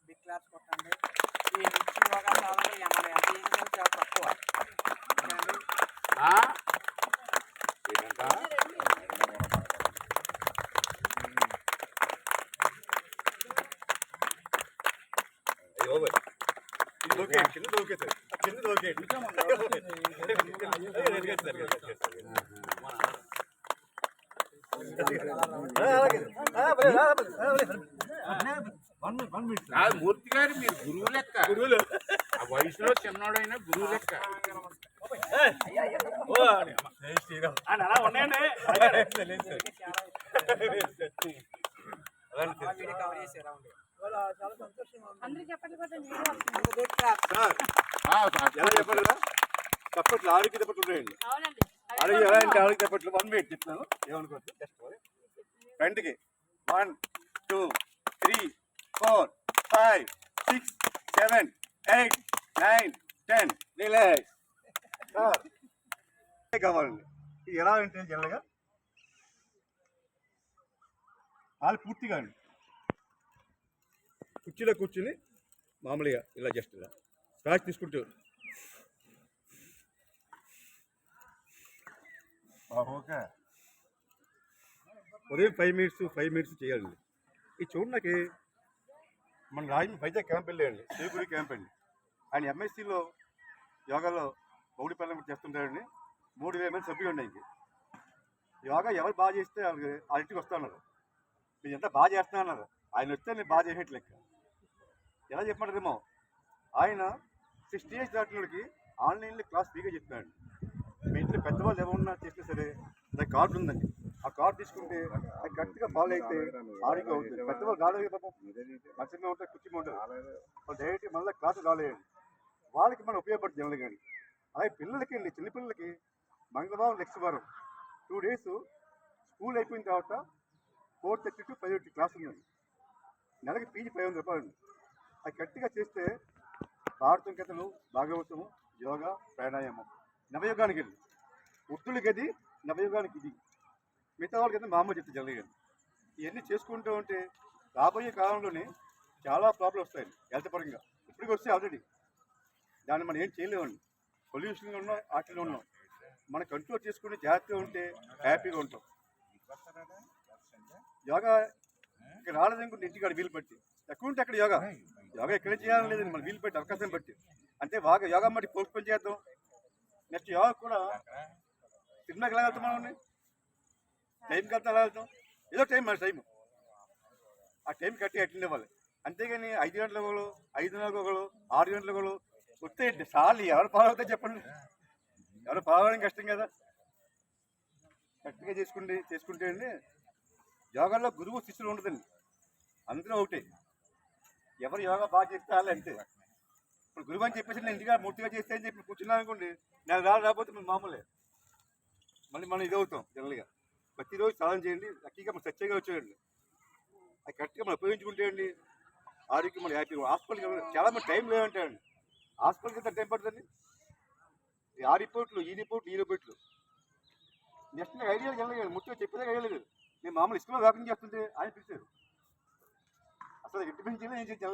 Big claps కొట్టండి ఈ నుంచి యోగా సాధనలు మనం ఎంత చేసినా చాలా తక్కువ ఓకేనండి? ఆ? ఏంటంట? అయ్యో బాయ్. కింద దూకే, కింద దూకేసారు. కింద దూకేయండి. ఆ, అలాగే. ఆ, భలే, ఆ, భలే, ఆ, భలే. కాదు మూర్తి గారు మీరు గురువు లెక్క. గురువులు. ఆ వయసులో చిన్నోడైనా గురువు లెక్క. అలా ఉన్నాయండి. చప్పట్లు ఆడికి చప్పట్లు ఉన్నాయండి. అవునండి. అలాగే ఎలా అంటే ఆడికి చప్పట్లు. వన్ మినిట్ చెప్తున్నాను ఏమనుకోవద్దు. జస్ట్ ఫ్రంట్కి one two three four five six seven eight nine ten. Relax కావాలండి? ఎలా అంటే జనరల్గా? వాళ్ళు పూర్తిగా అండి. కుర్చీలో కూర్చుని మామూలుగా ఇలా జస్ట్ ఇలా. శ్వాస తీసుకుంటూ. ఓకే. ఉదయం ఫైవ్ మినిట్స్ ఫైవ్ మినిట్స్ చేయాలండి. ఈ చూడడానికి మన రాజమండ్రి వైజాగ్ క్యాంప్ వెళ్ళేయండి శ్రీగుడి క్యాంప్ అండి. ఆయన ఎంఎస్సీలో యోగాలో ఒకటి పిల్లలు చేస్తుంటారండి మూడు వేల మంది సభ్యులు ఉన్నాయి యోగా ఎవరు బాగా చేస్తే వాళ్ళకి ఆ ఇంటికి వస్తున్నారు మీరు ఎంత బాగా చేస్తున్నా అన్నారు. ఆయన వస్తే నేను బాగా చేసేట్లు లెక్క. ఎలా చెప్పమంటారేమో? ఆయన సిక్స్టీ ఇయర్స్ దాటినోడికి ఆన్లైన్లో క్లాస్ ఫ్రీగా చెప్తున్నాడు మీ ఇంట్లో పెద్దవాళ్ళు ఏమన్నా చేసినా సరే నాకు కార్డు ఉందండి. ఆ కార్డు తీసుకుంటే అది కరెక్ట్గా ఫాలో అయితే ఆరోగ్యం అవుతుంది. పెద్దవాళ్ళు రాలేదు పాపం మంచమే ఉంటారు కుర్చీ ఉంటారు వాళ్ళు డైరెక్ట్ మళ్ళీ క్లాసు రాలేయండి వాళ్ళకి మనం ఉపయోగపడుతుంది జనరల్ కానీ. అలాగే పిల్లలకి అండి చిన్నపిల్లలకి మంగళవారం నెక్స్ట్ వారం టూ డేస్ స్కూల్ అయిపోయిన తర్వాత four thirty to five thirty class ఉందండి. నెలకి పీజీ ఫైవ్ వందల రూపాయలు అది గట్టిగా చేస్తే భారతం కథలు భాగవతము యోగా ప్రాణాయామం నవయుగానికి వెళ్ళి. వృత్తులకి అది నవయుగానికి ఇది. మిగతా వాళ్ళకి మా అమ్మ చెప్తే జరగదు ఇవన్నీ చేసుకుంటూ ఉంటే రాబోయే కాలంలోనే చాలా ప్రాబ్లమ్స్ వస్తాయి హెల్త్ పరంగా. ఇప్పటికి వస్తే ఆల్రెడీ. దాన్ని మనం ఏం చేయలేమండి. పొల్యూషన్గా ఉన్నాం వాటిలో ఉన్నాం. మనం కంట్రోల్ చేసుకుని జాగ్రత్తగా ఉంటే హ్యాపీగా ఉంటాం. యోగా ఇక్కడ రాలేదనుకుంటే ఇంటికాడ వీలు పట్టి. ఎక్కువ ఉంటే అక్కడ యోగా? యోగా ఎక్కడ చేయాలని లేదండి మనం వీలు పెట్టి అవకాశం బట్టి. అంటే బాగా యోగా మట్టి పోస్ట్ పని చేద్దాం. నెక్స్ట్ యోగా కూడా సినిమాకి ఎలా వెళ్తాం టైంకి అంతా వెళ్తాం ఏదో టైం మన టైం ఆ టైం కట్టి అటెండ్ అవ్వాలి. అంతేగాని ఐదు గంటల ఒకళ్ళు ఐదున్నరకు ఒకళ్ళు ఆరు గంటల ఒకళ్ళు వస్తే సార్లు ఎవరు ఫాలో చెప్పండి. ఎవరు ఫాలో కష్టం కదా. కరెక్ట్గా చేసుకుంటే చేసుకుంటే అండి యోగాలో గురువు శిష్యులు ఉండదండి. అందరూ ఒకటే. ఎవరు యోగా బాగా చేస్తే వాళ్ళు అంతే. ఇప్పుడు గురువు అని చెప్పేసి నేను ఇంటిగా మూర్తిగా చేస్తే అని చెప్పి కూర్చున్నాను అనుకోండి నేను రాకపోతే మేము మామూలే. మళ్ళీ మనం ఇది అవుతాం జనరల్గా ప్రతిరోజు సాధన చేయండి లక్కీగా మనం స్వచ్ఛంగా వచ్చేయండి. అది కరెక్ట్గా మనం ఉపయోగించుకుంటే అండి ఆరోగ్యం మన హ్యాపీగా హాస్పిటల్కి చాలా మంది టైం లేదంటారండి హాస్పిటల్కి ఎంత టైం పడుతుంది? ఆ రిపోర్ట్లు ఈ రిపోర్ట్లు ఈ రిపోర్ట్లు. నెక్స్ట్ నాకు ఐడియాలు వెళ్ళలేదు. ముట్టుగా చెప్పేదే వెళ్ళలేదు లేదు. నేను మామూలు ఇష్టంలో వ్యాపింగ్ చేస్తుంటే ఆయన పిలిచారు. అసలు ఇంటి నుంచి ఏం చేసి